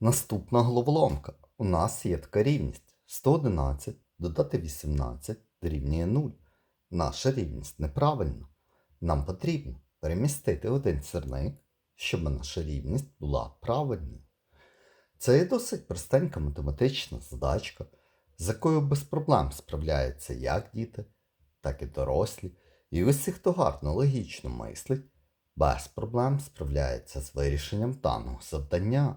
Наступна головоломка. У нас є така рівність. 111 додати 18 дорівнює 0. Наша рівність неправильна. Нам потрібно перемістити один сірник, щоб наша рівність була правильною. Це є досить простенька математична задачка, з якою без проблем справляються як діти, так і дорослі. І усі, хто гарно логічно мислить, без проблем справляється з вирішенням даного завдання.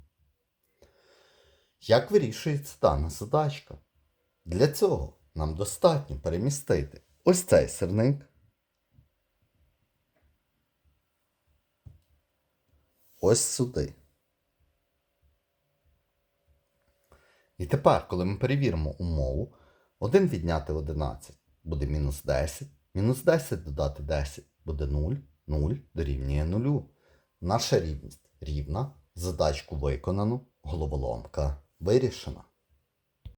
Як вирішується дана задачка? Для цього нам достатньо перемістити ось цей сирник. Ось сюди. І тепер, коли ми перевіримо умову, 1 відняти 11 буде мінус 10, мінус 10 додати 10 буде 0, 0 дорівнює 0. Наша рівність рівна, задачку виконано, головоломка вирішена.